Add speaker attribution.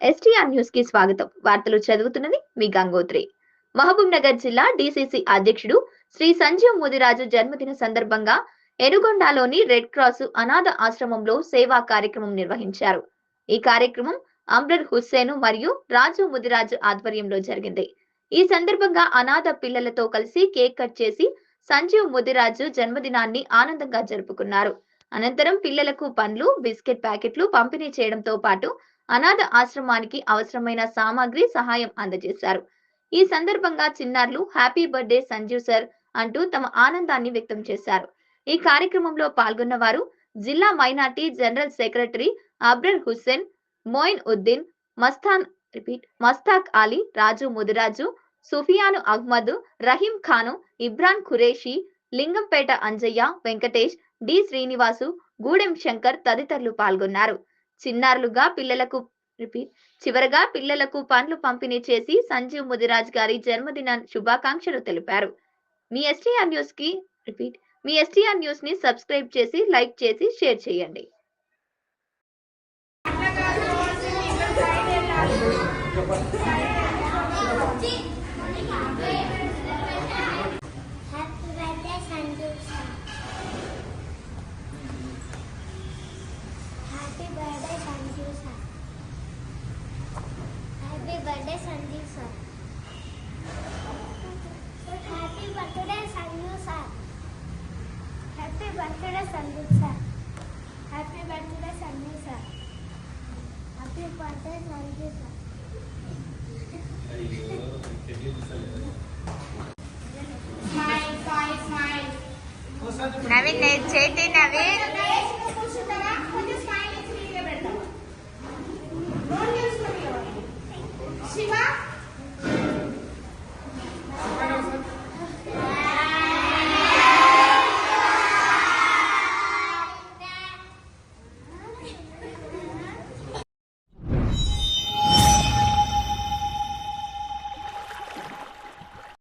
Speaker 1: STR న్యూస్కి స్వాగతం. వార్తలు చదువుతున్నది మీ గంగోత్రి. మహబూబ్ నగర్ జిల్లా డిసిసి అధ్యక్షుడు శ్రీ సంజీవ్ ముదిరాజు జన్మదిన సందర్భంగా ఎనుగొండలోని రెడ్ క్రాస్ అనాథ ఆశ్రమంలో సేవా కార్యక్రమం నిర్వహించారు. ఈ కార్యక్రమం అమ్రర్ హుస్సేను మరియు రాజు ముదిరాజు ఆధ్వర్యంలో జరిగింది. ఈ సందర్భంగా అనాథ పిల్లలతో కలిసి కేక్ కట్ చేసి సంజీవ్ ముదిరాజు జన్మదినాన్ని ఆనందంగా జరుపుకున్నారు. అనంతరం పిల్లలకు పండ్లు బిస్కెట్ ప్యాకెట్లు పంపిణీ చేయడంతో పాటు అనాథ ఆశ్రమానికి అవసరమైన సామాగ్రి సహాయం అందజేశారు. ఈ సందర్భంగా చిన్నారులు హ్యాపీ బర్త్డే సంజీవ్ సార్ అంటూ తమ ఆనందాన్ని వ్యక్తం చేశారు. ఈ కార్యక్రమంలో పాల్గొన్న వారు జిల్లా minority general secretary Abrar Hussain Moin Uddin Mastan repeat Mushtaq Ali Raju Mudiraju Sufiyan Ahmed Rahim Khan Ibran Qureshi Lingampet Anjaiah Venkatesh D Srinivas Gudem Shankar తదితరులు పాల్గొన్నారు. చిన్నారులుగా పిల్లలకు రిపీట్ చివరగా పిల్లలకు పండ్లు పంపిణీ చేసి సంజీవ్ ముదిరాజ్ గారి జన్మదిన శుభాకాంక్షలు తెలిపారు. మీ ఎస్టీఆర్ న్యూస్కి రిపీట్ మీ ఎస్టీఆర్ న్యూస్ని సబ్స్క్రైబ్ చేసి లైక్ చేసి షేర్ చేయండి.
Speaker 2: Happy birthday, Sanju sir. Happy birthday, Sanju sir. Smile, smile, smile.
Speaker 3: Naveen చేతి నవీన్